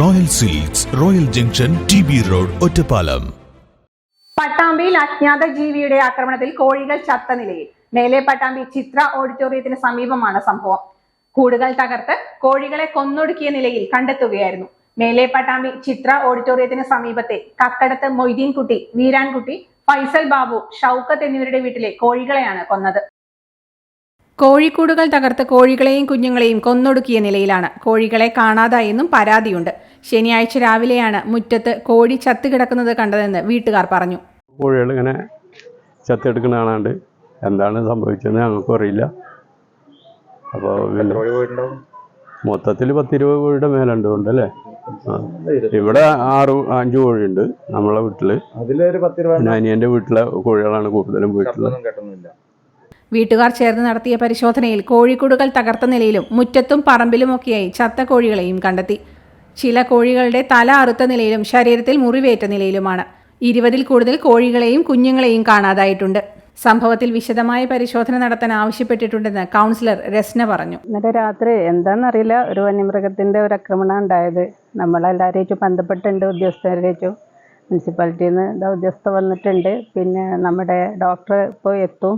Royal seals royal junction T B road Ottapalam പട്ടാമ്പിയിൽ അജ്ഞാത ജീവിയുടെ ആക്രമണത്തിൽ കോഴികൾ ചത്ത നിലയിൽ. മേലെ പട്ടാമ്പി ചിത്ര ഓഡിറ്റോറിയത്തിന് സമീപമാണ് സംഭവം. കൂടുകൾ തകർത്ത് കോഴികളെ കൊന്നൊടുക്കിയ നിലയിൽ കണ്ടെത്തുകയായിരുന്നു. മേലെ പട്ടാമ്പി ചിത്ര ഓഡിറ്റോറിയത്തിന് സമീപത്തെ കക്കടത്ത് മൊയ്തീൻകുട്ടി വീരാൻകുട്ടി ഫൈസൽ ബാബു ഷൗക്കത്ത് എന്നിവരുടെ വീട്ടിലെ കോഴികളെയാണ് കൊന്നത്. കോഴിക്കൂടുകൾ തകർത്ത് കോഴികളെയും കുഞ്ഞുങ്ങളെയും കൊന്നൊടുക്കിയ നിലയിലാണ്. കോഴികളെ കാണാതായെന്നും പരാതിയുണ്ട്. ശനിയാഴ്ച രാവിലെയാണ് മുറ്റത്ത് കോഴി ചത്തുകിടക്കുന്നത് കണ്ടതെന്ന് വീട്ടുകാർ പറഞ്ഞു. കോഴികൾ ഇങ്ങനെ ചത്തെടുക്കുന്ന കാണാണ്ട് എന്താണ് സംഭവിച്ചതെന്ന് ഞങ്ങൾക്കും അറിയില്ല. അപ്പോൾ മൊത്തത്തിൽ പത്തിരുപത് കോഴിയുടെ മേലുണ്ട് ഉണ്ടല്ലേ ആ. ഇവിടെ ആറ് അഞ്ച് കോഴിയുണ്ട് നമ്മളെ വീട്ടിൽ. അതിലൊരു പത്ത് അനിയന്റെ വീട്ടിലെ കോഴികളാണ് കൂടുതലും വീട്ടിൽ വീട്ടുകാർ ചേർന്ന് നടത്തിയ പരിശോധനയിൽ കോഴിക്കൂടുകൾ തകർത്ത നിലയിലും മുറ്റത്തും പറമ്പിലുമൊക്കെയായി ചത്ത കോഴികളെയും കണ്ടെത്തി. ചില കോഴികളുടെ തല അറുത്ത നിലയിലും ശരീരത്തിൽ മുറിവേറ്റ നിലയിലുമാണ്. ഇരുപതിൽ കൂടുതൽ കോഴികളെയും കുഞ്ഞുങ്ങളെയും കാണാതായിട്ടുണ്ട്. സംഭവത്തിൽ വിശദമായ പരിശോധന നടത്താൻ ആവശ്യപ്പെട്ടിട്ടുണ്ടെന്ന് കൗൺസിലർ രസ്ന പറഞ്ഞു. ഇന്നലെ രാത്രി എന്താണെന്നറിയില്ല ഒരു വന്യമൃഗത്തിന്റെ ഒരു ആക്രമണം ഉണ്ടായത്. നമ്മളെല്ലാവരേറ്റും ബന്ധപ്പെട്ടുണ്ട് ഉദ്യോഗസ്ഥരേറ്റും മുനിസിപ്പാലിറ്റിയിൽ നിന്ന് ഉദ്യോഗസ്ഥ വന്നിട്ടുണ്ട്. പിന്നെ നമ്മുടെ ഡോക്ടർ ഇപ്പോൾ എത്തും.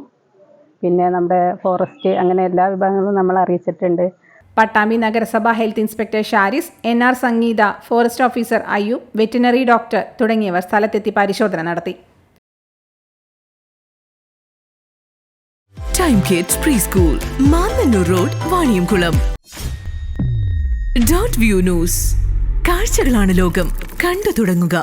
പിന്നെ നമ്മുടെ ഫോറസ്റ്റ് അങ്ങനെ എല്ലാ വിഭാഗങ്ങളും നമ്മൾ അറിയിച്ചിട്ടുണ്ട്. പട്ടാമ്പി നഗരസഭ health inspector Sharis N R Sangeetha forest officer Ayyub veterinary doctor തുടങ്ങിയവർ സ്ഥലത്തെത്തി പരിശോധന നടത്തി. Time kids preschool Mannanur road Vaniyamkulam dot view news കാഴ്ചകളാണ് ലോകം. കണ്ടു തുടങ്ങുക.